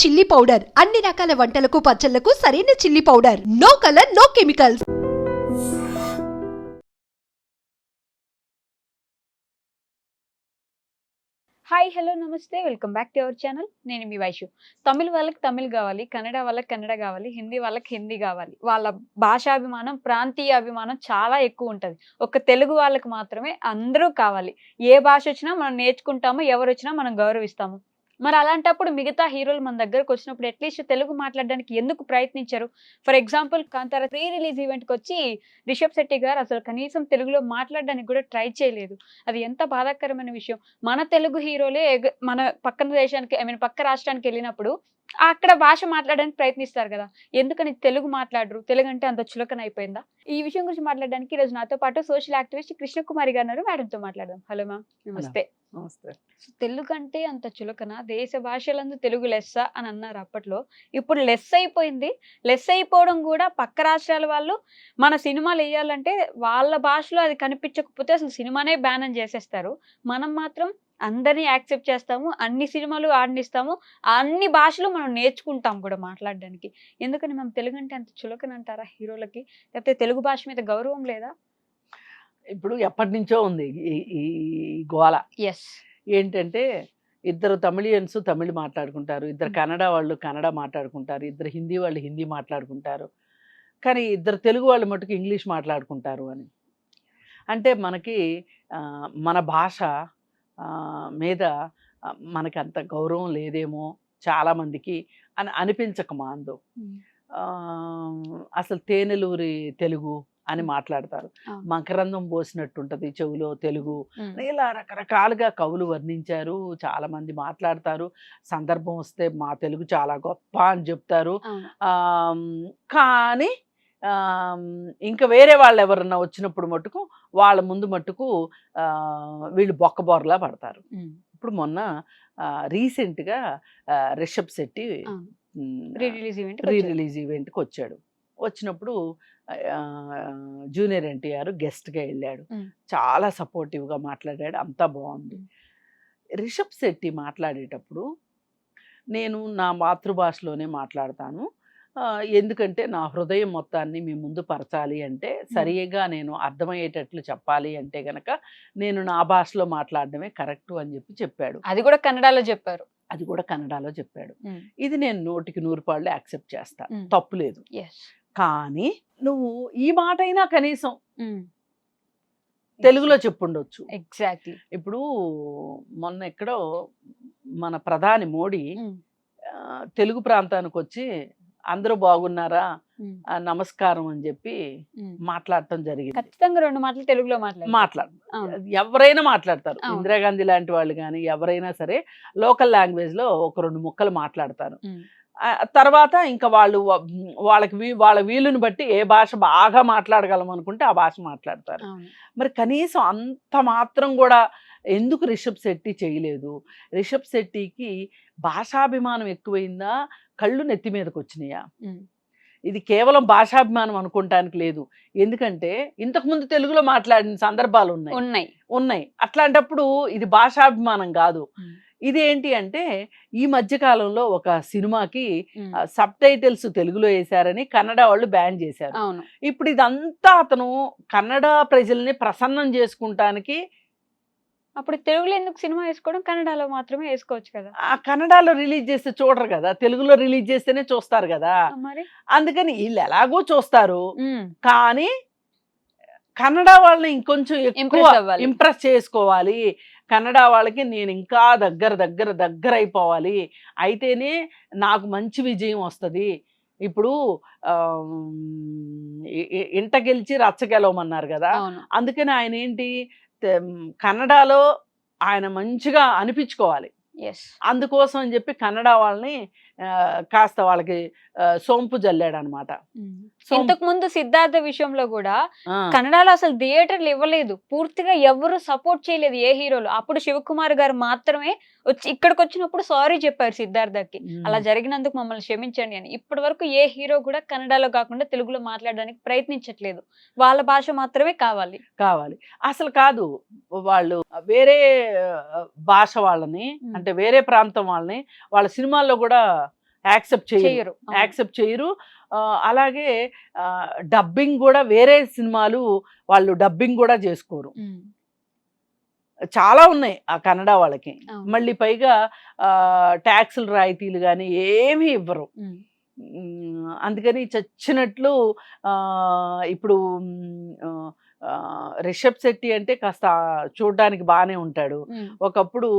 Chilli powder. అన్ని రకాల వంటలకు పచ్చళ్ళకు సరైన chilli powder. No colour no chemicals hi hello నమస్తే. Welcome back to our channel నేను మీ వైషు. తమిళ వాళ్ళకి తమిళ్ కావాలి కన్నడ వాళ్ళకి కన్నడ కావాలి హిందీ వాళ్ళకి హిందీ కావాలి. వాళ్ళ భాషాభిమానం ప్రాంతీయ అభిమానం చాలా ఎక్కువ ఉంటుంది. ఒక తెలుగు వాళ్ళకి మాత్రమే అందరూ కావాలి. ఏ భాష వచ్చినా మనం నేర్చుకుంటాము ఎవరు వచ్చినా మనం గౌరవిస్తాము. మరి అలాంటప్పుడు మిగతా హీరోలు మన దగ్గరకు వచ్చినప్పుడు అట్లీస్ట్ తెలుగు మాట్లాడడానికి ఎందుకు ప్రయత్నించారు? For example Kantara pre release ఈవెంట్కి వచ్చి రిషబ్ శెట్టి గారు అసలు కనీసం తెలుగులో మాట్లాడడానికి కూడా ట్రై చేయలేదు. అది ఎంత బాధాకరమైన విషయం. మన తెలుగు హీరోలే మన పక్కన దేశానికి ఐ మీన్ పక్క రాష్ట్రానికి వెళ్ళినప్పుడు అక్కడ భాష మాట్లాడడానికి ప్రయత్నిస్తారు కదా. ఎందుకని తెలుగు మాట్లాడరు? తెలుగు అంటే అంత చులకన అయిపోయిందా? ఈ విషయం గురించి మాట్లాడడానికి ఈరోజు నాతో పాటు సోషల్ యాక్టివిస్ట్ కృష్ణకుమారి గారు మేడంతో మాట్లాడదాం. Hello ma'am. నమస్తే. నమస్తే. తెలుగు అంటే అంత చులకన దేశ భాషలందు తెలుగు లెస్స అని అన్నారు అప్పట్లో. ఇప్పుడు లెస్ అయిపోయింది. లెస్ అయిపోవడం కూడా పక్క రాష్ట్రాల వాళ్ళు మన సినిమాలు వేయాలంటే వాళ్ళ భాషలో అది కనిపించకపోతే అసలు సినిమానే బ్యాన్ చేసేస్తారు. మనం మాత్రం అందరినీ యాక్సెప్ట్ చేస్తాము అన్ని సినిమాలు ఆడనిస్తాము అన్ని భాషలు మనం నేర్చుకుంటాం కూడా మాట్లాడడానికి. ఎందుకని మనం తెలుగు అంటే అంత చులకన అంటారా హీరోలకి? లేకపోతే తెలుగు భాష మీద గౌరవం లేదా? ఇప్పుడు ఎప్పటి నుంచో ఉంది ఈ గోల. ఎస్ ఏంటంటే ఇద్దరు తమిళియన్స్ తమిళ్ మాట్లాడుకుంటారు ఇద్దరు మ్. కన్నడ వాళ్ళు కన్నడ మాట్లాడుకుంటారు ఇద్దరు హిందీ వాళ్ళు హిందీ మాట్లాడుకుంటారు. కానీ ఇద్దరు తెలుగు వాళ్ళు మటుకు ఇంగ్లీష్ మాట్లాడుకుంటారు అని. అంటే మనకి మన భాష మీద మనకి అంత గౌరవం లేదేమో చాలామందికి అని అనిపించక మాందు అసలు తేనెలూరి తెలుగు అని మాట్లాడతారు. మకరందం పోసినట్టుంటది చెవులో తెలుగు ఇలా రకరకాలుగా కవులు వర్ణించారు. చాలా మంది మాట్లాడతారు. సందర్భం వస్తే మా తెలుగు చాలా గొప్ప అని చెప్తారు. కానీ ఇంకా వేరే వాళ్ళు ఎవరన్నా వచ్చినప్పుడు మట్టుకు వాళ్ళ ముందు మట్టుకు ఆ, వీళ్ళు బొక్కబోరలా పడతారు. ఇప్పుడు మొన్న రీసెంట్గా రిషబ్ శెట్టి. రీ రిలీజ్ ఈవెంట్కి వచ్చాడు వచ్చినప్పుడు జూనియర్ ఎన్టీఆర్ గెస్ట్గా వెళ్ళాడు. చాలా సపోర్టివ్గా మాట్లాడాడు అంతా బాగుంది. రిషబ్ శెట్టి మాట్లాడేటప్పుడు నేను నా మాతృభాషలోనే మాట్లాడతాను ఎందుకంటే నా హృదయం మొత్తాన్ని మీ ముందు పరచాలి అంటే సరిగా నేను అర్థమయ్యేటట్లు చెప్పాలి అంటే గనక నేను నా భాషలో మాట్లాడడమే కరెక్ట్ అని చెప్పి చెప్పాడు. అది కూడా కన్నడలో చెప్పారు. అది కూడా కన్నడలో చెప్పాడు. ఇది నేను నూటికి నూరు పాళ్ళు యాక్సెప్ట్ చేస్తా. మ్. తప్పు లేదు. కానీ నువ్వు ఈ మాట అయినా కనీసం తెలుగులో చెప్పుండొచ్చు. ఎగ్జాక్ట్లీ ఇప్పుడు మొన్న ఎక్కడో మన ప్రధాని మోడీ తెలుగు ప్రాంతానికి వచ్చి అందరూ బాగున్నారా? నమస్కారం అని చెప్పి మాట్లాడటం జరిగింది. ఖచ్చితంగా రెండు మాటలు తెలుగులో మాట్లాడు. ఎవరైనా మాట్లాడతారు. ఇందిరాగాంధీ లాంటి వాళ్ళు కానీ ఎవరైనా సరే లోకల్ లాంగ్వేజ్లో ఒక రెండు ముక్కలు మాట్లాడతారు. తర్వాత ఇంకా వాళ్ళు వాళ్ళకి వీ- వాళ్ళ వీలుని బట్టి ఏ భాష బాగా మాట్లాడగలం అనుకుంటే ఆ భాష మాట్లాడతారు. మరి కనీసం అంత మాత్రం కూడా ఎందుకు రిషబ్ శెట్టి చేయలేదు? రిషబ్ శెట్టికి భాషాభిమానం ఎక్కువైందా? కళ్ళు నెత్తి మీదకి వచ్చినాయా. ఇది కేవలం భాషాభిమానం అనుకోవటానికి లేదు. ఎందుకంటే ఇంతకుముందు తెలుగులో మాట్లాడిన సందర్భాలు ఉన్నాయి. ఉన్నాయి. ఉన్నాయి. అట్లాంటప్పుడు ఇది భాషాభిమానం కాదు. ఇది ఏంటి అంటే ఈ మధ్య కాలంలో ఒక సినిమాకి. సబ్ టైటిల్స్ తెలుగులో వేశారని కన్నడ వాళ్ళు బ్యాన్ చేశారు. అవును. ఇప్పుడు ఇదంతా అతను కన్నడ ప్రజల్ని ప్రసన్నం చేసుకుంటానికి అప్పుడు తెలుగులో ఎందుకు సినిమా వేసుకోవడం? కన్నడలో మాత్రమే వేసుకోవచ్చు కదా. ఆ కన్నడలో రిలీజ్ చేస్తే చూడరు కదా. తెలుగులో రిలీజ్ చేస్తేనే చూస్తారు కదా. మరి? అందుకని వీళ్ళు ఎలాగో చూస్తారు. కానీ కన్నడ వాళ్ళని ఇంకొంచెం ఎక్కువ. ఇంప్రెస్ చేసుకోవాలి. కన్నడ వాళ్ళకి నేను ఇంకా దగ్గర దగ్గర దగ్గర అయిపోవాలి. అయితేనే నాకు మంచి విజయం వస్తుంది. ఇప్పుడు ఇంట గెలిచి రచ్చ గెలవమన్నారు కదా. అందుకని ఆయన ఏంటి? కన్నడలో ఆయన మంచిగా అనిపించుకోవాలి. అందుకోసం అని చెప్పి కన్నడ వాళ్ళని కాస్త వాళ్ళకి సోంపు జల్లాడు అనమాట ఇంతకు ముందు సిద్ధార్థ విషయంలో కూడా కన్నడలో అసలు థియేటర్లు ఇవ్వలేదు. పూర్తిగా ఎవరు సపోర్ట్ చేయలేదు ఏ హీరోలు. అప్పుడు శివకుమార్ గారు మాత్రమే వచ్చి ఇక్కడికి వచ్చినప్పుడు సారీ చెప్పారు సిద్ధార్థకి. అలా జరిగినందుకు మమ్మల్ని క్షమించండి అని. ఇప్పటి వరకు ఏ హీరో కూడా కన్నడలో కాకుండా తెలుగులో మాట్లాడడానికి ప్రయత్నించట్లేదు. వాళ్ళ భాష మాత్రమే కావాలి. కావాలి. అసలు కాదు వాళ్ళు వేరే భాష వాళ్ళని. అంటే వేరే ప్రాంతం వాళ్ళని వాళ్ళ సినిమాల్లో కూడా యాక్సెప్ట్ చేయరు. యాక్సెప్ట్ చేయరు. అలాగే డబ్బింగ్ కూడా వేరే సినిమాలు వాళ్ళు డబ్బింగ్ కూడా చేసుకోరు. చాలా ఉన్నాయి ఆ కన్నడ వాళ్ళకి. మళ్ళీ పైగా ట్యాక్సులు రాయితీలు కానీ ఏమీ ఇవ్వరు. అందుకని చచ్చినట్లు ఇప్పుడు రిషబ్ శెట్టి అంటే కాస్త చూడడానికి బాగానే ఉంటాడు. ఒకప్పుడు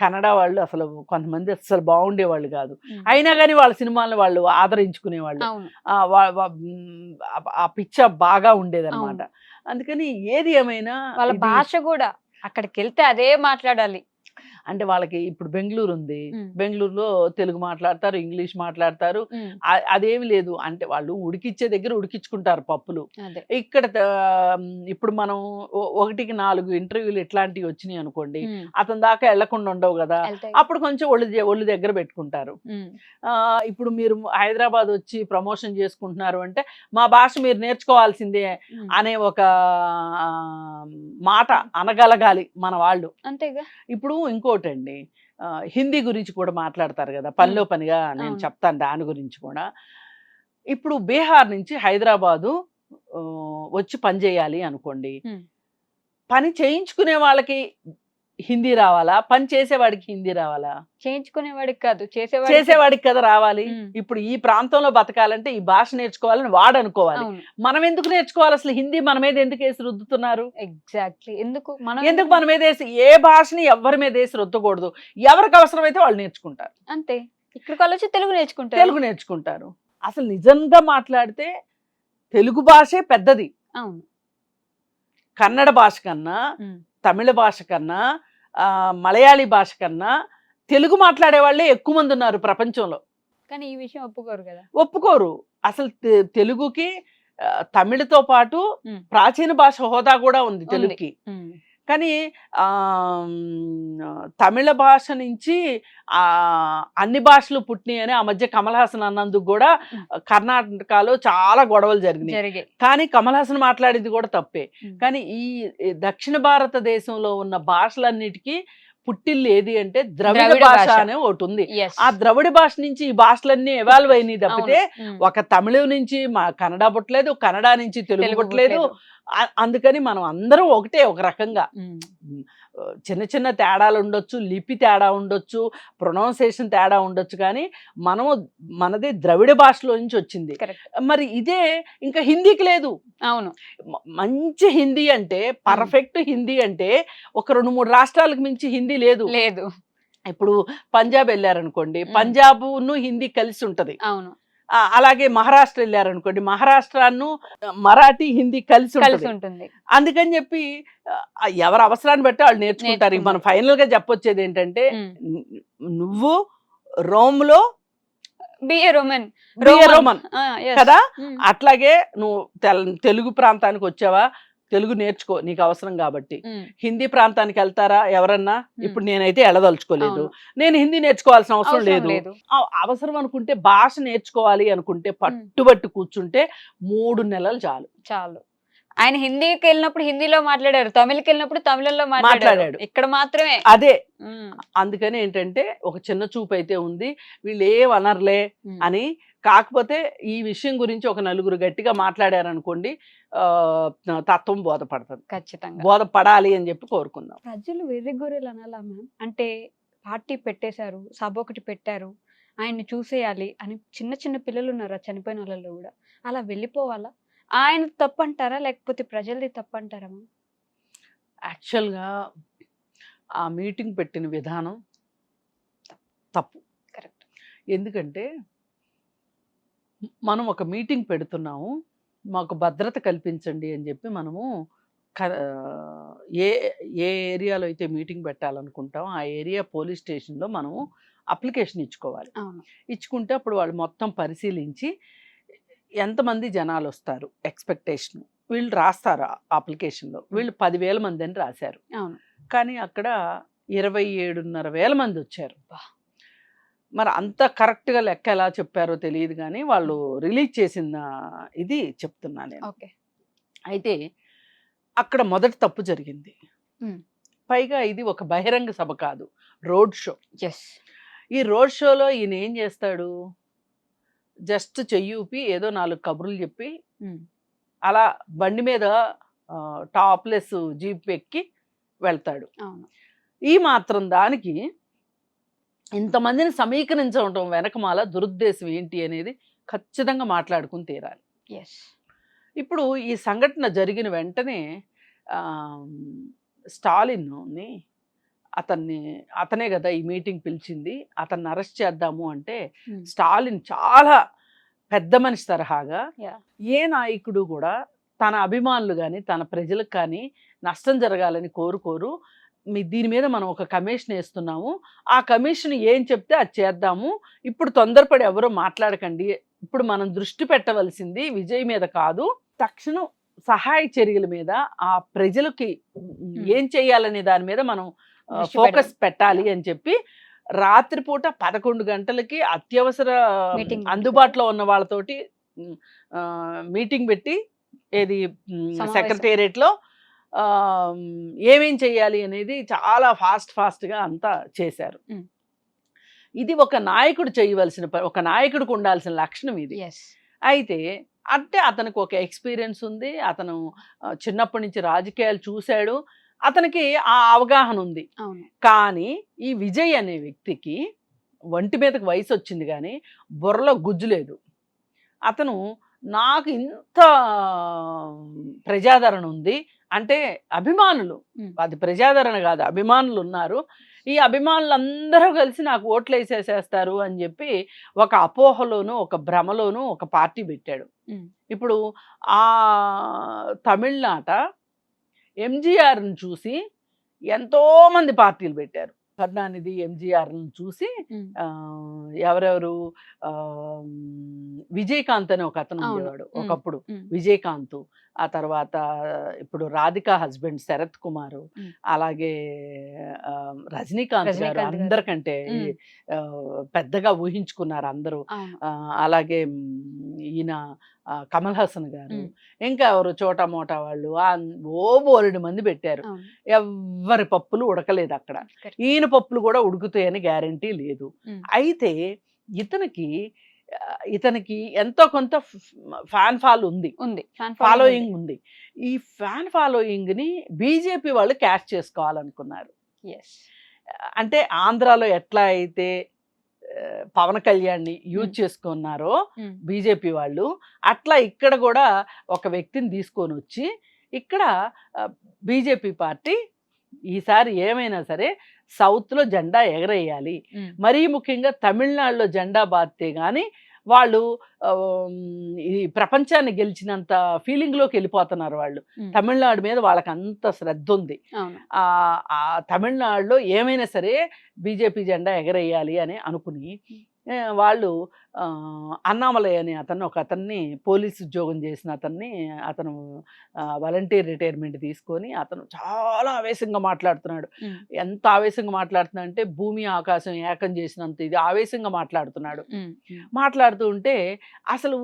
కన్నడ వాళ్ళు అసలు కొంతమంది అసలు బాగుండేవాళ్ళు కాదు. అయినా కానీ వాళ్ళ సినిమాలను వాళ్ళు ఆదరించుకునేవాళ్ళు. ఆ పిచ్చ బాగా ఉండేదన్నమాట. అందుకని ఏది ఏమైనా వాళ్ళ భాష కూడా అక్కడికి వెళ్తే అదే మాట్లాడాలి. అంటే వాళ్ళకి ఇప్పుడు బెంగళూరు ఉంది. బెంగళూరులో తెలుగు మాట్లాడతారు ఇంగ్లీష్ మాట్లాడతారు. అదేమి లేదు. అంటే వాళ్ళు ఉడికిచ్చే దగ్గర ఉడికించుకుంటారు పప్పులు. ఇక్కడ ఇప్పుడు మనం ఒకటికి నాలుగు ఇంటర్వ్యూలు ఇట్లాంటివి వచ్చినాయి అనుకోండి అతని దాకా వెళ్ళకుండా ఉండవు కదా. అప్పుడు కొంచెం ఒళ్ళు ఒళ్ళు దగ్గర పెట్టుకుంటారు. ఇప్పుడు మీరు హైదరాబాద్ వచ్చి ప్రమోషన్ చేసుకుంటున్నారు అంటే మా భాష మీరు నేర్చుకోవాల్సిందే. అనే ఒక మాట అనగలగాలి మన వాళ్ళు. అంతేగా. ఇప్పుడు ఇంకోటండి. హిందీ గురించి కూడా మాట్లాడతారు కదా! పనిలో పనిగా నేను. చెప్తాను దాని గురించి కూడా. ఇప్పుడు బీహార్ నుంచి హైదరాబాదు వచ్చి పని చేయాలి అనుకోండి. పని చేయించుకునే వాళ్ళకి హిందీ రావాలా? పని చేసేవాడికి హిందీ రావాలా? చేయించుకునేవాడికి కాదు చేసేవాడికి చేసేవాడికి కదా రావాలి. ఇప్పుడు ఈ ప్రాంతంలో బతకాలంటే ఈ భాష నేర్చుకోవాలని వాడు అనుకోవాలి. మనం ఎందుకు నేర్చుకోవాలి? అసలు హిందీ మన మీద ఎందుకు వేసి రుద్దుతున్నారు? ఎగ్జాక్ట్లీ. ఎందుకు? మనం ఎందుకు మన మీద వేసి? ఏ భాషని ఎవరి మీద వేసి రుద్దకూడదు? ఎవరికి అవసరమైతే వాళ్ళు నేర్చుకుంటారు. అంతే. ఇక్కడికి వాళ్ళు వచ్చి తెలుగు నేర్చుకుంటారు. తెలుగు నేర్చుకుంటారు. అసలు నిజంగా మాట్లాడితే తెలుగు భాషే పెద్దది. అవును. కన్నడ భాష కన్నా తమిళ భాష కన్నా మలయాళీ భాష కన్నా తెలుగు మాట్లాడే వాళ్ళే ఎక్కువ మంది ఉన్నారు ప్రపంచంలో. కానీ ఈ విషయం ఒప్పుకోరు కదా? ఒప్పుకోరు. అసలు తెలుగుకి తమిళతో పాటు. ప్రాచీన భాష హోదా కూడా ఉంది. తెలుగుకి. కానీ తమిళ భాష నుంచి ఆ అన్ని భాషలు పుట్టినాయి అని ఆ మధ్య కమల్ హాసన్ అన్నందుకు కూడా. కర్ణాటకలో చాలా గొడవలు జరిగినాయి కానీ కమల్ హాసన్ మాట్లాడింది కూడా తప్పే. కానీ ఈ దక్షిణ భారతదేశంలో ఉన్న భాషలన్నిటికీ పుట్టిల్లు ఏది అంటే ద్రవిడ భాష. అనే ఒకటి ఉంది. ఆ ద్రవిడ భాష నుంచి ఈ భాషలన్నీ ఎవాల్వ్ అయినాయి తప్పితే. ఒక తమిళం నుంచి మా కన్నడ పుట్టలేదు కన్నడ నుంచి తెలుగు పుట్టలేదు అందుకని మనం అందరం ఒకటే ఒక రకంగా. చిన్న చిన్న తేడాలు ఉండొచ్చు లిపి తేడా ఉండొచ్చు ప్రొనౌన్సియేషన్ తేడా ఉండొచ్చు కానీ మనము మనది ద్రవిడ భాషలో నుంచి వచ్చింది. మరి ఇదే ఇంకా హిందీకి లేదు. అవును. మంచి హిందీ అంటే పర్ఫెక్ట్ హిందీ అంటే ఒక రెండు మూడు రాష్ట్రాలకు మించి హిందీ లేదు. లేదు. ఇప్పుడు పంజాబ్ వెళ్ళారనుకోండి. పంజాబ్ను హిందీ కలిసి ఉంటది. అవును. అలాగే మహారాష్ట్ర వెళ్ళారనుకోండి మహారాష్ట్రను మరాఠీ హిందీ కలిసి కలిసి ఉంటది. అందుకని చెప్పి ఎవరి అవసరాన్ని బట్టి వాళ్ళు నేర్చుకుంటారు. మనం ఫైనల్గా చెప్పొచ్చేది ఏంటంటే నువ్వు రోమ్లో రోమన్. రోమన్. కదా? అట్లాగే నువ్వు తెల్- తెలుగు ప్రాంతానికి వచ్చావా? తెలుగు నేర్చుకో నీకు అవసరం కాబట్టి. హిందీ ప్రాంతానికి వెళ్తారా ఎవరన్నా? ఇప్పుడు నేనైతే వెళ్ళదలుచుకోలేదు నేను హిందీ నేర్చుకోవాల్సిన అవసరం లేదు. అవసరం అనుకుంటే భాష నేర్చుకోవాలి అనుకుంటే పట్టుబట్టి కూర్చుంటే మూడు నెలలు చాలు. చాలు. ఆయన హిందీకి వెళ్ళినప్పుడు హిందీలో మాట్లాడారు తమిళకి వెళ్ళినప్పుడు తమిళంలో మాట్లాడాడు. ఇక్కడ మాత్రమే. అదే. అందుకని ఏంటంటే ఒక చిన్న చూపు అయితే ఉంది. వీళ్ళు ఉమ్. అని కాకపోతే ఈ విషయం గురించి ఒక నలుగురు గట్టిగా మాట్లాడారనుకోండి తత్వం బోధపడుతుంది. ఖచ్చితంగా. బోధపడాలి అని చెప్పి కోరుకుందాం. ప్రజలు వెర్రి గొర్రెలు అనాలా మ్యామ్? అంటే పార్టీ పెట్టేశారు సభ ఒకటి పెట్టారు ఆయన్ని చూసేయాలి అని చిన్న చిన్న పిల్లలు ఉన్నారు చనిపోయిన వాళ్ళలో కూడా? అలా వెళ్ళిపోవాలా? ఆయన తప్పంటారా? లేకపోతే ప్రజలది తప్పంటారా మ్యామ్? యాక్చువల్గా ఆ మీటింగ్ పెట్టిన విధానం తప్పు. కరెక్ట్. ఎందుకంటే మనం ఒక మీటింగ్ పెడుతున్నాము మాకు భద్రత కల్పించండి అని చెప్పి మనము ఏ ఏ ఏరియాలో అయితే మీటింగ్ పెట్టాలనుకుంటామో ఆ ఏరియా పోలీస్ స్టేషన్లో మనము అప్లికేషన్ ఇచ్చుకోవాలి. ఇచ్చుకుంటే అప్పుడు వాళ్ళు మొత్తం పరిశీలించి ఎంతమంది జనాలు వస్తారు ఎక్స్పెక్టేషన్ వీళ్ళు రాస్తారు అప్లికేషన్లో? వీళ్ళు పదివేల మంది అని రాశారు. కానీ అక్కడ ఇరవై ఏడున్నర వేల మంది వచ్చారు. బా. మరి అంత కరెక్ట్గా లెక్క ఎలా చెప్పారో తెలియదు కానీ వాళ్ళు రిలీజ్ చేసిన ఇది చెప్తున్నా నేను. ఓకే. అయితే అక్కడ మొదటి తప్పు జరిగింది. పైగా ఇది ఒక బహిరంగ సభ కాదు రోడ్ షో. ఎస్ ఈ రోడ్ షోలో ఈయన ఏం చేస్తాడు? జస్ట్ చెయ్యి ఊపి ఏదో నాలుగు కబుర్లు చెప్పి. అలా బండి మీద టాప్లెస్ జీప్ ఎక్కి వెళ్తాడు. ఈ మాత్రం దానికి ఇంతమందిని సమీకరించడం వెనకమాల దురుద్దేశం ఏంటి అనేది ఖచ్చితంగా మాట్లాడుకుని తీరాలి ఇప్పుడు ఈ సంఘటన జరిగిన వెంటనే స్టాలిన్ని అతన్ని అతనే కదా ఈ మీటింగ్ పిలిచింది అతన్ని అరెస్ట్ చేద్దాము అంటే ఉమ్. స్టాలిన్ చాలా పెద్ద మనిషి తరహాగా. ఏ నాయకుడు కూడా తన అభిమానులు కానీ తన ప్రజలకు కానీ నష్టం జరగాలని కోరుకోరు మీ దీని మీద మనం ఒక కమిషన్ వేస్తున్నాము. ఆ కమిషన్ ఏం చెప్తే అది చేద్దాము. ఇప్పుడు తొందరపడి ఎవరో మాట్లాడకండి. ఇప్పుడు మనం దృష్టి పెట్టవలసింది విజయ్ మీద కాదు. తక్షణం సహాయ చర్యల మీద ఆ ప్రజలకి ఏం చేయాలనే దాని మీద మనం ఫోకస్ పెట్టాలి. అని చెప్పి రాత్రిపూట పదకొండు గంటలకి అత్యవసర అందుబాటులో ఉన్న వాళ్ళతోటి మీటింగ్ పెట్టి ఏది. సెక్రటేరియట్లో ఏమేం చేయాలి అనేది చాలా ఫాస్ట్ ఫాస్ట్గా అంతా చేశారు. ఇది ఒక నాయకుడు చేయవలసిన ఒక నాయకుడికి ఉండాల్సిన లక్షణం ఇది. అయితే అంటే అతనికి ఒక ఎక్స్పీరియన్స్ ఉంది అతను చిన్నప్పటి నుంచి రాజకీయాలు చూశాడు అతనికి ఆ అవగాహన ఉంది. కానీ ఈ విజయ్ అనే వ్యక్తికి ఒంటి మీదకి వయసు వచ్చింది కానీ బుర్రలో గుజ్జు లేదు. అతను నాకు ఇంత ప్రజాదరణ ఉంది అంటే అభిమానులు. అది ప్రజాదరణ కాదు అభిమానులు ఉన్నారు ఈ అభిమానులు అందరూ కలిసి నాకు ఓట్లు వేసేసేస్తారు అని చెప్పి ఒక అపోహలోను ఒక భ్రమలోను ఒక పార్టీ పెట్టాడు. ఇప్పుడు ఆ తమిళనాట ఎంజీఆర్ని చూసి ఎంతో మంది పార్టీలు పెట్టారు కరుణానిధి ఎంజీఆర్ని చూసి ఎవరెవరు విజయకాంత్ అని ఒక అతను. ఉండేవాడు. ఒకప్పుడు. విజయకాంత్ ఆ తర్వాత ఇప్పుడు రాధికా హస్బెండ్ శరత్ కుమార్. అలాగే రజనీకాంత్ గారు. అందరికంటే పెద్దగా ఊహించుకున్నారు అందరూ అలాగే ఈయన కమల్ హాసన్ గారు. ఇంకా ఎవరు చోటా మోటా వాళ్ళు ఆ, ఓ బోలెడు మంది పెట్టారు ఎవ్వరి పప్పులు ఉడకలేదు అక్కడ. ఈయన పప్పులు కూడా ఉడుకుతాయని గ్యారంటీ లేదు. అయితే ఇతనికి ఇతనికి ఎంతో కొంత ఫ్యాన్ ఫాల్ ఉంది. ఉంది ఫాలోయింగ్ ఉంది. ఈ ఫ్యాన్ ఫాలోయింగ్ని బీజేపీ వాళ్ళు క్యాచ్ చేసుకోవాలనుకున్నారు. అంటే ఆంధ్రాలో ఎట్లా అయితే పవన్ కళ్యాణ్ని యూజ్ మ్. చేసుకున్నారో బీజేపీ వాళ్ళు అట్లా ఇక్కడ కూడా ఒక వ్యక్తిని తీసుకొని వచ్చి ఇక్కడ బీజేపీ పార్టీ ఈసారి ఏమైనా సరే సౌత్లో జెండా ఎగరేయాలి. మరీ ముఖ్యంగా తమిళనాడులో జెండా బాస్తే కానీ వాళ్ళు ఈ ప్రపంచాన్ని గెలిచినంత ఫీలింగ్లోకి వెళ్ళిపోతున్నారు వాళ్ళు. తమిళనాడు మీద వాళ్ళకి అంత శ్రద్ధ ఉంది ఆ తమిళనాడులో ఏమైనా సరే బీజేపీ జెండా ఎగరేయాలి అని అనుకుని వాళ్ళు ఆ, అన్నామలై అని అతను ఒక అతన్ని పోలీస్ ఉద్యోగం చేసిన అతన్ని అతను వాలంటీర్ రిటైర్మెంట్ తీసుకొని అతను చాలా ఆవేశంగా మాట్లాడుతున్నాడు. ఎంత ఆవేశంగా మాట్లాడుతున్నా అంటే భూమి ఆకాశం ఏకం చేసినంత ఇది ఆవేశంగా మాట్లాడుతున్నాడు. మాట్లాడుతూ ఉంటే అసలు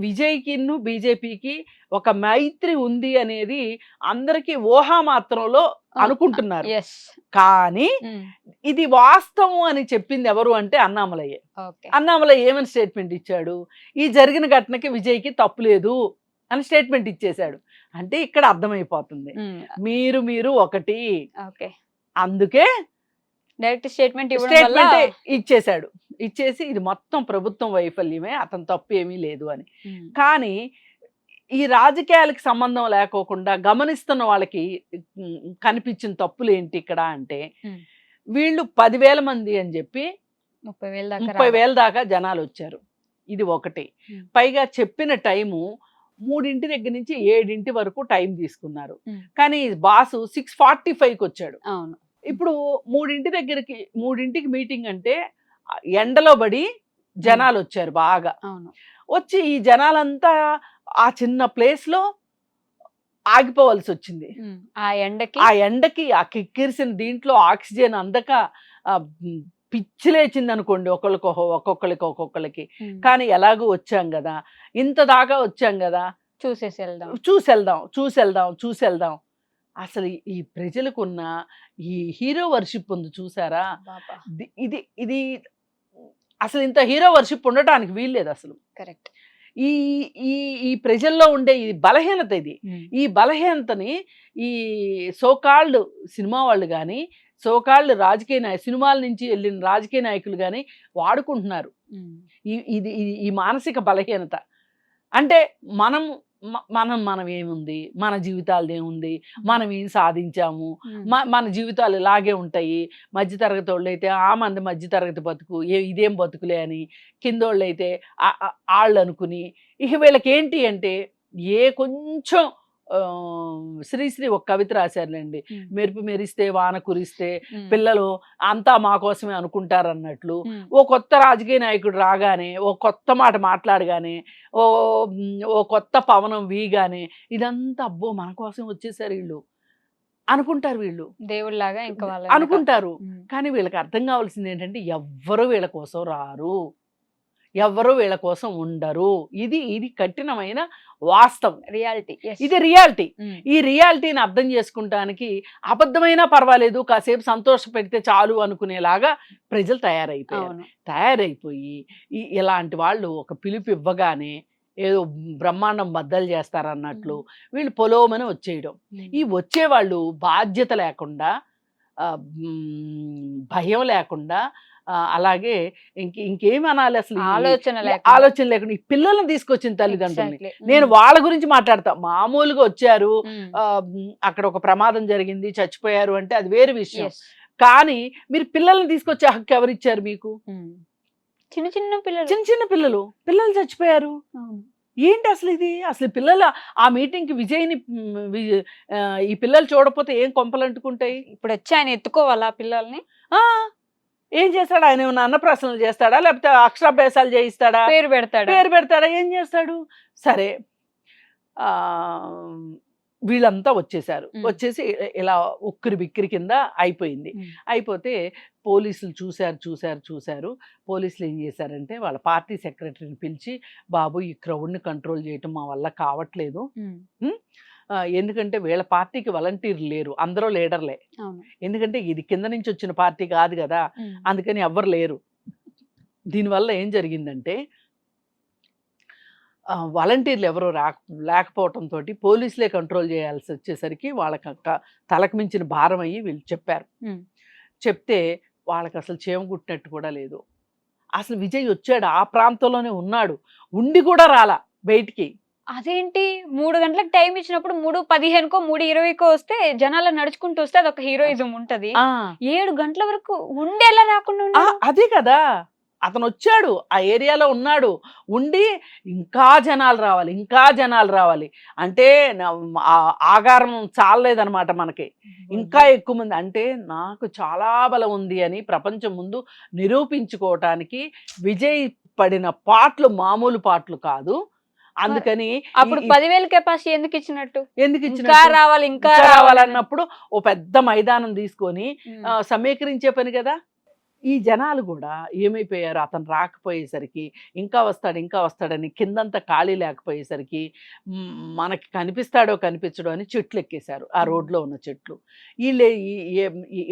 విజయ్కిను బీజేపీకి ఒక మైత్రి ఉంది అనేది అందరికీ ఊహా మాత్రంలో అనుకుంటున్నారు. కానీ. ఇది వాస్తవం అని చెప్పింది ఎవరు అంటే అన్నామలయ్య. అన్నామలయ్య ఏమని స్టేట్మెంట్ ఇచ్చాడు? ఈ జరిగిన ఘటనకి విజయ్కి తప్పు లేదు అని స్టేట్మెంట్ ఇచ్చేశాడు. అంటే ఇక్కడ అర్థమైపోతుంది. మీరు మీరు ఒకటి. ఓకే. అందుకే డైరెక్ట్ స్టేట్మెంట్ స్టేట్మెంట్ ఇచ్చేశాడు. ఇచ్చేసి ఇది మొత్తం ప్రభుత్వం వైఫల్యమే అతను తప్పు ఏమీ లేదు అని. కానీ ఈ రాజకీయాలకు సంబంధం లేకోకుండా గమనిస్తున్న వాళ్ళకి కనిపించిన తప్పులు ఏంటి ఇక్కడ అంటే. వీళ్ళు పదివేల మంది అని చెప్పి ముప్పై వేల దాకా ముప్పై. వేల దాకా జనాలు వచ్చారు ఇది ఒకటి. పైగా చెప్పిన టైము మూడింటి దగ్గర నుంచి ఏడింటి వరకు టైం తీసుకున్నారు. కానీ బాసు సిక్స్ ఫార్టీ ఫైవ్కి వచ్చాడు అవును ఇప్పుడు మూడింటి దగ్గరికి మూడింటికి మీటింగ్ అంటే ఎండలో పడి జనాలు వచ్చారు బాగా. వచ్చి ఈ జనాలంతా ఆ చిన్న place లో ఆగిపోవాల్సి వచ్చింది. ఆ ఎండకి? ఆ ఎండకి ఆ కిక్కిరిసిన దీంట్లో ఆక్సిజన్ అందక ఆ, మ్, పిచ్చి లేచింది అనుకోండి ఒకళ్ళకి ఒక్కొ- ఒక్కొక్కరికి ఒక్కొక్కరికి. కానీ ఎలాగో వచ్చాం కదా ఇంత దాకా వచ్చాం కదా చూసేసి వెళ్దాం చూసెళ్దాం చూసెళ్దాం చూసెళ్దాం. అసలు ఈ- ఈ ప్రజలకున్న ఈ హీరో వర్షిప్ ఉంది చూసారా? ఇది ఇది అసలు ఇంత హీరో వర్షిప్ ఉండటానికి వీల్లేదు అసలు. కరెక్ట్. ఈ ఈ ఈ ప్రజల్లో ఉండే ఈ బలహీనత ఇది. ఈ బలహీనతని ఈ సోకాల్డ్ సినిమా వాళ్ళు కానీ సోకాల్డ్ రాజకీయ నాయ సినిమాల నుంచి వెళ్ళిన రాజకీయ నాయకులు కానీ వాడుకుంటున్నారు. ఈ ఇది ఈ మానసిక బలహీనత. అంటే మనం మనం మనం ఏముంది మన జీవితాలు ఏముంది మనం ఏం సాధించాము మన జీవితాలు ఇలాగే ఉంటాయి. మధ్యతరగతి వాళ్ళు అయితే ఆ మంది మధ్యతరగతి బతుకు ఏ ఇదేం బతుకులే అని కిందోళ్ళు అయితే వాళ్ళు అనుకుని ఇక వీళ్ళకి ఏంటి అంటే ఏ కొంచెం శ్రీశ్రీ ఒక కవిత రాశారులేండి. మెరుపు మెరిస్తే వాన కురిస్తే పిల్లలు అంతా మా కోసమే అనుకుంటారు అన్నట్లు ఓ కొత్త రాజకీయ నాయకుడు రాగానే ఓ కొత్త మాట మాట్లాడగానే ఓ ఓ కొత్త పవనం వీగానే ఇదంతా అబ్బో మన కోసం వచ్చేసారు వీళ్ళు అనుకుంటారు వీళ్ళు. దేవుళ్ళలాగా ఇంకా అనుకుంటారు. కానీ వీళ్ళకి అర్థం కావాల్సింది ఏంటంటే ఎవ్వరు వీళ్ళ కోసం రారు. ఎవ్వరు వీళ్ళ కోసం ఉండరు. ఇది ఇది కఠినమైన వాస్తవం. రియాలిటీ. ఇది రియాలిటీ. ఈ రియాలిటీని అర్థం చేసుకుంటానికి అబద్ధమైనా పర్వాలేదు కాసేపు సంతోష పెడితే చాలు అనుకునేలాగా ప్రజలు తయారైపోయారు. తయారైపోయి ఇలాంటి వాళ్ళు ఒక పిలుపు ఇవ్వగానే ఏదో బ్రహ్మాండం బద్దలు చేస్తారన్నట్లు వీళ్ళు పొలోమని వచ్చేయడం. ఈ వచ్చేవాళ్ళు బాధ్యత లేకుండా భయం లేకుండా అలాగే ఇంక ఇంకేం అనాలి అసలు ఆలోచన. ఆలోచన లేకుండా ఈ పిల్లల్ని తీసుకొచ్చిన తల్లిదండ్రుల్ని Exactly. నేను. వాళ్ళ గురించి మాట్లాడతా మామూలుగా వచ్చారు అక్కడ ఒక ప్రమాదం జరిగింది చచ్చిపోయారు అంటే అది వేరే విషయం. కానీ మీరు పిల్లల్ని తీసుకొచ్చే హక్కు ఎవరిచ్చారు మీకు. చిన్న చిన్న పిల్లలు చిన్న చిన్న పిల్లలు పిల్లలు చచ్చిపోయారు. ఏంటి అసలు ఇది అసలు పిల్లలు ఆ మీటింగ్కి విజయ్ని ఈ పిల్లలు చూడకపోతే ఏం కొంపలు అంటుకుంటాయి ఇప్పుడు వచ్చి ఆయన ఎత్తుకోవాలా పిల్లల్ని ఏం చేస్తాడు? ఆయన ఏమైనా అన్నప్రాసనలు చేస్తాడా? లేకపోతే అక్షరాభ్యాసాలు చేయిస్తాడా? పేరు పెడతాడు? పేరు పెడతాడా? ఏం చేస్తాడు? సరే వీళ్ళంతా వచ్చేసారు. వచ్చేసి ఇలా ఉక్కిరి బిక్కిరి కింద అయిపోయింది. అయిపోతే పోలీసులు చూశారు చూశారు చూశారు. పోలీసులు ఏం చేశారంటే వాళ్ళ పార్టీ సెక్రటరీని పిలిచి బాబు ఈ క్రౌడ్ని కంట్రోల్ చేయటం మా వల్ల కావట్లేదు. ఎందుకంటే వీళ్ళ పార్టీకి వాలంటీర్లు లేరు అందరూ లీడర్లే. ఎందుకంటే ఇది కింద నుంచి వచ్చిన పార్టీ కాదు కదా. అందుకని ఎవ్వరు లేరు. దీనివల్ల ఏం జరిగిందంటే వాలంటీర్లు ఎవరు రా లేకపోవడంతో పోలీసులే కంట్రోల్ చేయాల్సి వచ్చేసరికి వాళ్ళకి తలకు మించిన భారం అయ్యి వీళ్ళు చెప్పారు. చెప్తే వాళ్ళకి అసలు చేమ కుట్టినట్టు కూడా లేదు. అసలు విజయ్ వచ్చాడు ఆ ప్రాంతంలోనే ఉన్నాడు ఉండి కూడా రాలా బయటికి. అదేంటి? మూడు గంటలకు టైం ఇచ్చినప్పుడు మూడు పదిహేనుకో మూడు ఇరవైకో వస్తే జనాలు నడుచుకుంటూ వస్తే అదొక హీరోయిజం ఉంటది. ఏడు గంటల వరకు ఉండేలా రాకుండా. అదే కదా. అతను వచ్చాడు ఆ ఏరియాలో ఉన్నాడు. ఉండి ఇంకా జనాలు రావాలి ఇంకా జనాలు రావాలి. అంటే ఆగారం చాలలేదన్నమాట మనకి. ఇంకా ఎక్కువ మంది అంటే నాకు చాలా బలం ఉంది అని ప్రపంచం ముందు నిరూపించుకోవటానికి విజయ్ పడిన పాటలు మామూలు పాటలు కాదు. అందుకని అప్పుడు పదివేల కెపాసిటీ ఎందుకు ఇచ్చినట్టు? ఎందుకు ఇంకా? రావాలి ఇంకా ఇంకా రావాలన్న రావాలన్నప్పుడు ఓ పెద్ద మైదానం తీసుకొని సమీకరించే పని కదా? ఈ జనాలు కూడా ఏమైపోయారు? అతను రాకపోయేసరికి ఇంకా వస్తాడు ఇంకా వస్తాడని కిందంతా ఖాళీ లేకపోయేసరికి మనకి కనిపిస్తాడో కనిపించడో అని చెట్లు ఎక్కేశారు ఆ. రోడ్లో ఉన్న చెట్లు. వీళ్ళే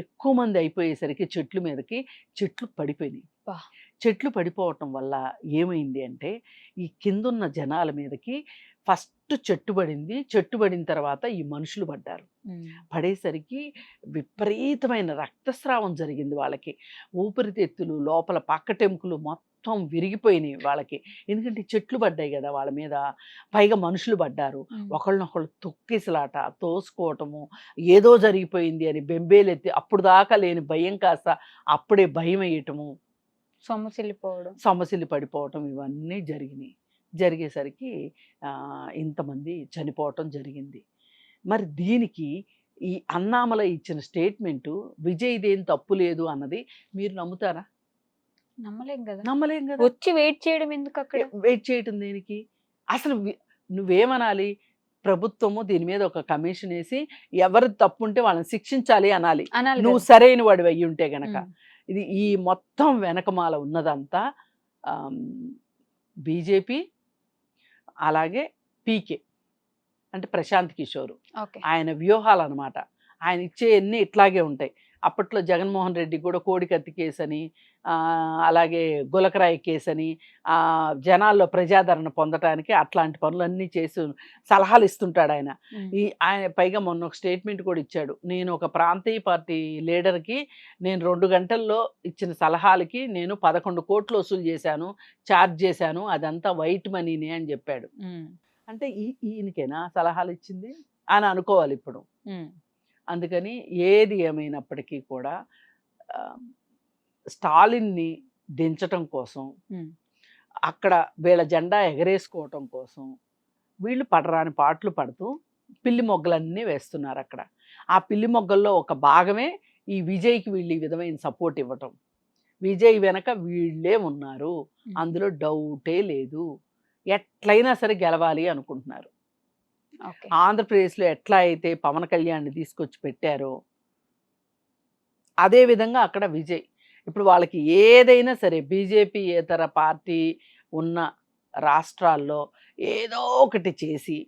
ఎక్కువ మంది అయిపోయేసరికి చెట్ల మీదకి చెట్లు పడిపోయినాయి. చెట్లు పడిపోవటం వల్ల ఏమైంది అంటే ఈ కిందున్న జనాల మీదకి ఫస్ట్ చెట్టు పడింది. చెట్టు పడిన తర్వాత ఈ మనుషులు పడ్డారు. పడేసరికి విపరీతమైన రక్తస్రావం జరిగింది వాళ్ళకి. ఊపిరితిత్తులు లోపల పక్కటెముకలు మొత్తం విరిగిపోయినాయి వాళ్ళకి. ఎందుకంటే చెట్లు పడ్డాయి కదా వాళ్ళ మీద. పైగా మనుషులు పడ్డారు. ఒకళ్ళనొకళ్ళు తొక్కిసలాట తోసుకోవటము ఏదో జరిగిపోయింది అని బెంబేలెత్తి అప్పుడు దాకా లేని భయం కాస్త అప్పుడే భయం వేయటము సొమ్మసిల్లిపోవడం. సమస్యలు పడిపోవటం ఇవన్నీ జరిగినాయి. జరిగేసరికి ఇంతమంది చనిపోవటం జరిగింది. మరి దీనికి ఈ అన్నామల ఇచ్చిన స్టేట్మెంటు విజయ్దేం తప్పు లేదు అన్నది మీరు నమ్ముతారా? నమ్మలేం కదా. నమ్మలేం కదా. వచ్చి వెయిట్ చేయడం ఎందుకు అక్కడ వెయిట్ చేయటం దేనికి? అసలు నువ్వేమనాలి? ప్రభుత్వము దీని మీద ఒక కమిషన్ వేసి ఎవరు తప్పు ఉంటే వాళ్ళని శిక్షించాలి అనాలి. నువ్వు. సరైన వాడు అయ్యి ఉంటే గనక. ఇది ఈ మొత్తం వెనకమాల ఉన్నదంతా బీజేపీ అలాగే పీకే అంటే ప్రశాంత్ కిషోర్. ఓకే. ఆయన వ్యూహాలు అనమాట ఆయన ఇచ్చే అన్ని ఇట్లాగే ఉంటాయి. అప్పట్లో జగన్మోహన్ రెడ్డి కూడా కోడి కత్తి కేసు అని అలాగే గులకరాయి కేసు అని జనాల్లో ప్రజాదరణ పొందటానికి అట్లాంటి పనులన్నీ చేసి సలహాలు ఇస్తుంటాడు ఆయన. ఈ ఆయన పైగా మొన్న ఒక స్టేట్మెంట్ కూడా ఇచ్చాడు నేను ఒక ప్రాంతీయ పార్టీ లీడర్కి నేను రెండు గంటల్లో ఇచ్చిన సలహాలకి నేను పదకొండు కోట్లు వసూలు చేశాను ఛార్జ్ చేశాను అదంతా వైట్ మనీనే అని చెప్పాడు. అంటే ఈ ఈయనకేనా సలహాలు ఇచ్చింది అని అనుకోవాలి ఇప్పుడు. అందుకని ఏది ఏమైనప్పటికీ కూడా స్టాలిన్ని దించటం కోసం. అక్కడ వీళ్ళ జెండా ఎగరేసుకోవటం కోసం వీళ్ళు పడరాని పాటలు పడుతూ పిల్లి మొగ్గలన్నీ వేస్తున్నారు అక్కడ ఆ పిల్లి మొగ్గల్లో ఒక భాగమే ఈ విజయ్కి వీళ్ళు ఈ విధమైన సపోర్ట్ ఇవ్వటం. విజయ్ వెనక వీళ్ళే ఉన్నారు. అందులో డౌటే లేదు. ఎట్లయినా సరే గెలవాలి అనుకుంటున్నారు. ఆంధ్రప్రదేశ్లో ఎట్లా అయితే పవన్ కళ్యాణ్ని తీసుకొచ్చి పెట్టారో అదే విధంగా అక్కడ విజయ్. ఇప్పుడు వాళ్ళకి ఏదైనా సరే బీజేపీ ఇతర పార్టీ ఉన్న రాష్ట్రాల్లో ఏదో ఒకటి చేసి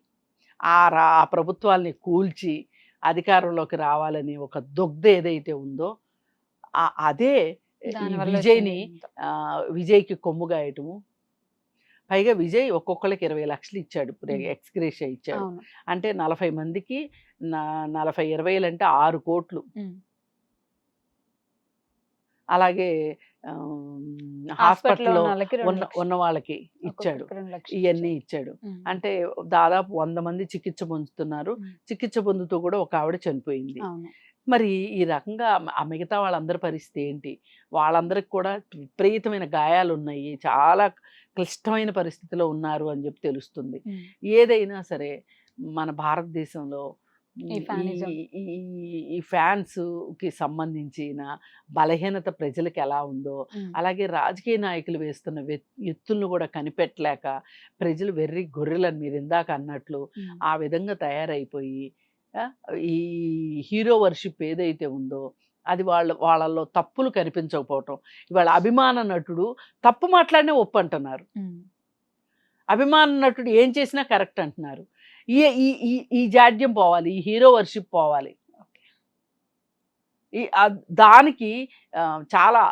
ఆ రా ఆ ప్రభుత్వాల్ని కూల్చి అధికారంలోకి రావాలని ఒక దుగ్ధ ఏదైతే ఉందో అదే విజయ్ని విజయ్కి కొమ్ముగాయటము పైగా విజయ్ ఒక్కొక్కరికి ఇరవై లక్షలు ఇచ్చాడు ఇప్పుడు. ఎక్స్గ్రేషియా ఇచ్చాడు. అంటే నలభై మందికి నలభై ఇరవైలు అంటే ఆరు కోట్లు. అలాగే హాస్పిటల్లో ఉన్న ఉన్న వాళ్ళకి ఇచ్చాడు. ఇవన్నీ ఇచ్చాడు. అంటే దాదాపు వంద మంది చికిత్స పొందుతున్నారు. చికిత్స పొందుతూ కూడా ఒక ఆవిడ చనిపోయింది. మరి ఈ రకంగా ఆ మిగతా వాళ్ళందరి పరిస్థితి ఏంటి? వాళ్ళందరికి కూడా విపరీతమైన గాయాలు ఉన్నాయి. చాలా క్లిష్టమైన పరిస్థితిలో ఉన్నారు అని చెప్పి తెలుస్తుంది. ఏదైనా సరే మన భారతదేశంలో ఈ ఫ్యాన్స్కి సంబంధించిన బలహీనత ప్రజలకు ఎలా ఉందో. అలాగే రాజకీయ నాయకులు వేస్తున్న ఎత్తులను కూడా కనిపెట్టలేక ప్రజలు వెర్రి గొర్రెలని మీరు ఇందాక అన్నట్లు. ఆ విధంగా తయారైపోయి ఈ హీరో వర్షిప్ ఏదైతే ఉందో అది వాళ్ళ వాళ్ళల్లో తప్పులు కనిపించకపోవటం ఇవాళ అభిమాన నటుడు తప్పు మాట్లాడినే ఒప్పు అంటున్నారు. అభిమాన నటుడు ఏం చేసినా కరెక్ట్ అంటున్నారు ఈ ఈ ఈ- ఈ జాడ్యం పోవాలి ఈ హీరో వర్షిప్ పోవాలి ఈ దానికి చాలా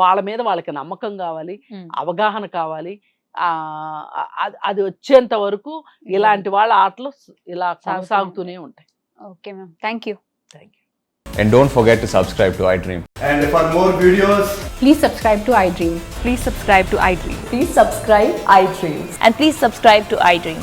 వాళ్ళ మీద వాళ్ళకి నమ్మకం కావాలి. అవగాహన కావాలి ఆ అది- అది వచ్చేంత వరకు ఇలాంటి వాళ్ళ ఆటలు ఇలా సాగుతూ కొనసాగుతూనే ఉంటాయి okay ma'am thank you thank you And don't forget to subscribe to iDream. And for more videos, Please subscribe to iDream. Please subscribe to iDream. Please subscribe iDream. And please subscribe to iDream.